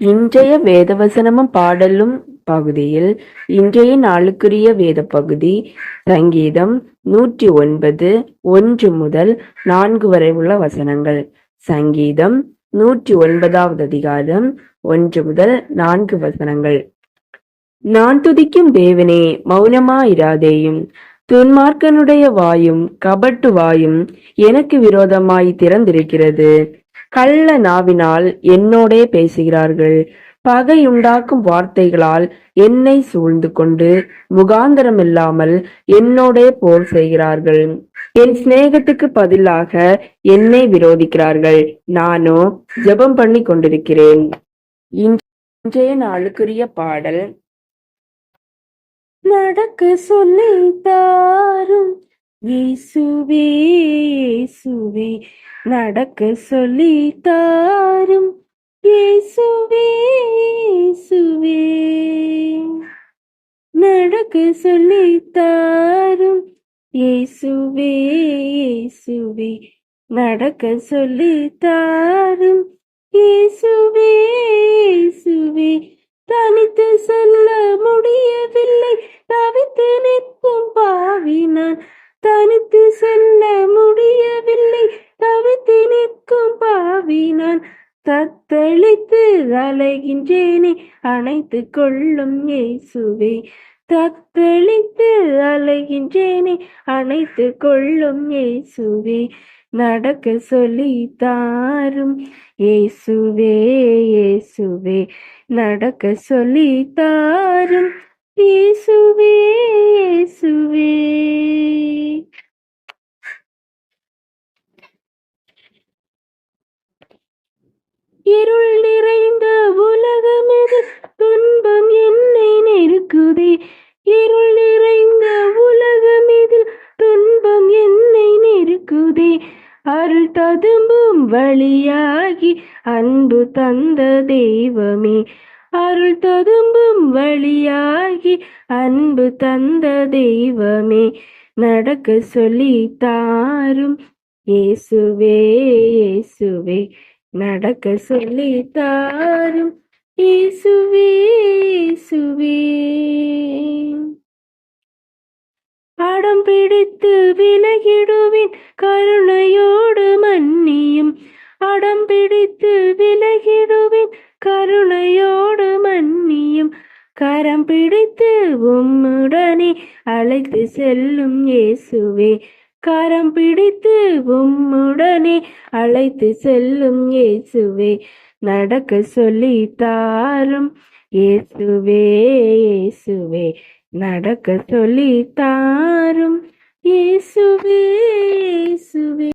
இன்றைய வேதவசனமும் பாடலும் பகுதியில் இன்றைய நாளுக்குரிய வேத பகுதி சங்கீதம் நூற்றி ஒன்பது ஒன்று முதல் நான்கு வரை உள்ள வசனங்கள். சங்கீதம் நூற்றி ஒன்பதாவது அதிகாரம் ஒன்று முதல் நான்கு வசனங்கள். நான் துதிக்கும் தேவனே மௌனமாயிராதேயும் துன்மார்க்கனுடைய வாயும் கபட்டு வாயும் எனக்கு விரோதமாய் திறந்திருக்கிறது. கள்ள நாவினால் என்னோடே பேசுகிறார்கள். பகையுண்டாக்கும் வார்த்தைகளால் என்னை சூழ்ந்து கொண்டு முகாந்தரமில்லாமல் என்னோடே போர் செய்கிறார்கள். என் சிநேகத்துக்கு பதிலாக என்னை விரோதிக்கிறார்கள். நானோ ஜெபம் பண்ணி கொண்டிருக்கிறேன். இன்றைய நாளுக்குரிய பாடல். நடக்க சொல்லி தாரும் இயேசுவே இயேசுவே நடக்க சொல்லி தாரும். இயேசுவே இயேசுவே நடக்க சொல்லி தாரும். இயேசுவே இயேசுவே நடக்க சொல்லி தாரும். இயேசுவே இயேசுவே தனித்து தத்தளித்து அலைகின்றேனே அணைத்து கொள்ளும் இயேசுவே. தத்தளித்து அலைகின்றேனே அணைத்து கொள்ளும் இயேசுவே. நடக்க சொல்லி தாரும் இயேசுவே இயேசுவே. நடக்க சொல்லி தாரும் இயேசுவே இயேசுவே. ததும்பும் வழியாகி அன்பு தந்த தெய்வமே. அருள் ததும்பும் வழியாகி அன்பு தந்த தெய்வமே. நடக்க சொல்லி தாரும் இயேசுவே இயேசுவே. நடக்க சொல்லி தாரும் இயேசுவே இயேசுவே. பிடித்து விலகிடுவின் கருணையோடு மன்னியும். அடம் பிடித்து விலகிடுவின் கருணையோடு மன்னியும். கரம் பிடித்து உம்முடனே அழைத்து செல்லும் இயேசுவே. கரம் பிடித்து உம்முடனே அழைத்து செல்லும் இயேசுவே. நடக்க சொல்லி தாரும் இயேசுவே இயேசுவே. நடக்கச் சொல்லித் தாரும். இயேசுவே இயேசுவே.